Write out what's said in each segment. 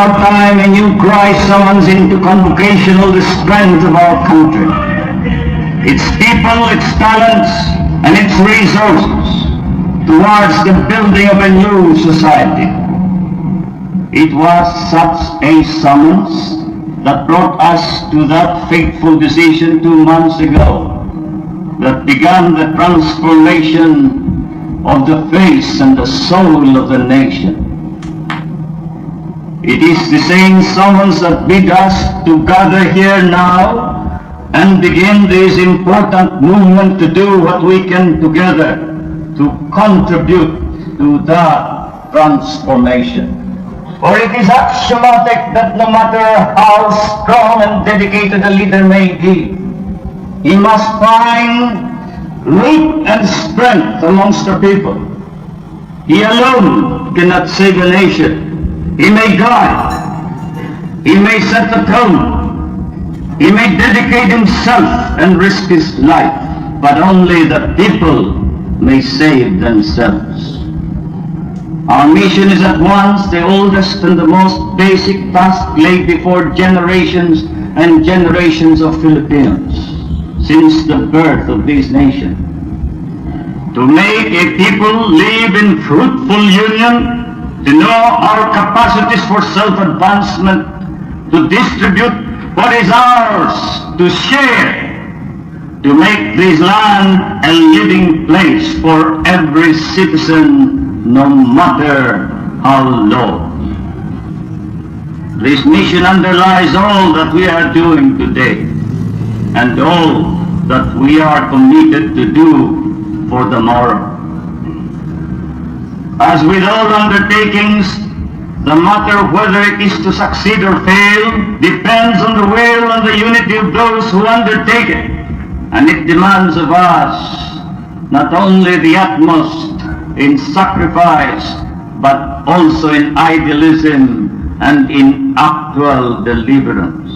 our time a new cry summons into convocation all the strength of our country. Its people, its talents, and its resources towards the building of a new society. It was such a summons that brought us to that fateful decision two months ago that began the transformation of the face and the soul of the nation. It is the same summons that bid us to gather here now and begin this important movement to do what we can together to contribute to that transformation. For it is axiomatic that no matter how strong and dedicated a leader may be, he must find root and strength amongst the people. He alone cannot save a nation. He may guide. He may set the tone. He may dedicate himself and risk his life, but only the people may save themselves. Our mission is at once the oldest and the most basic task laid before generations and generations of Filipinos since the birth of this nation. To make a people live in fruitful union, to know our capacities for self-advancement, to distribute what is ours, to share, to make this land a living place for every citizen, no matter how low. This mission underlies all that we are doing today and all that we are committed to do for the morrow. As with all undertakings, the matter whether it is to succeed or fail depends on the will and the unity of those who undertake it. And it demands of us not only the utmost in sacrifice, but also in idealism and in actual deliverance.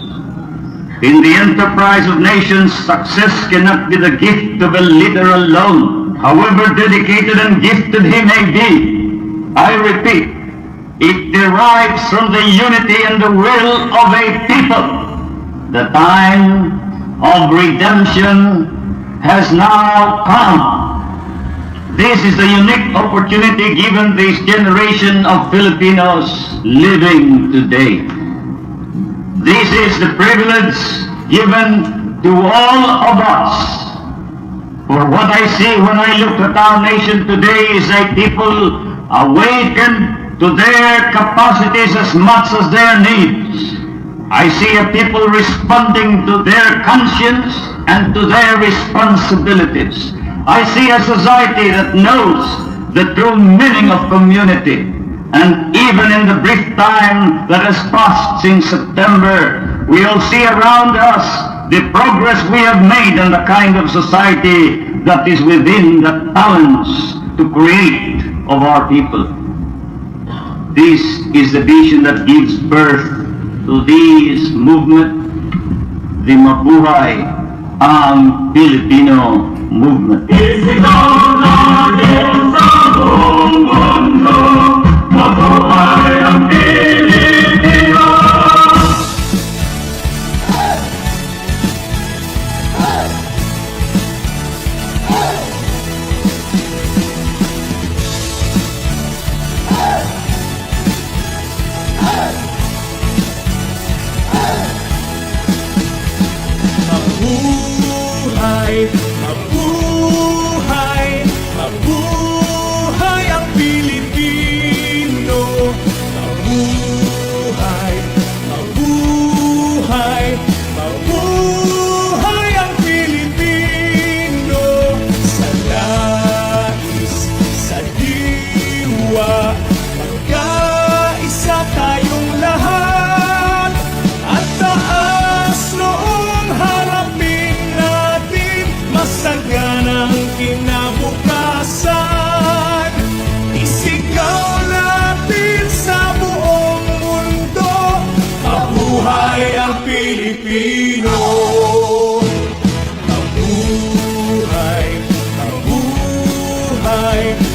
In the enterprise of nations, success cannot be the gift of a leader alone, however dedicated and gifted he may be. I repeat, it derives from the unity and the will of a people. The time of redemption has now come. This is the unique opportunity given this generation of Filipinos living today. This is the privilege given to all of us. For what I see when I look at our nation today is a people awakened to their capacities as much as their needs. I see a people responding to their conscience and to their responsibilities. I see a society that knows the true meaning of community. And even in the brief time that has passed since September, we all see around us the progress we have made and the kind of society that is within the talents to create of our people. This is the vision that gives birth to this movement, the Mabuhay ang Filipino movement. Mabuhay ang. Mabuhay,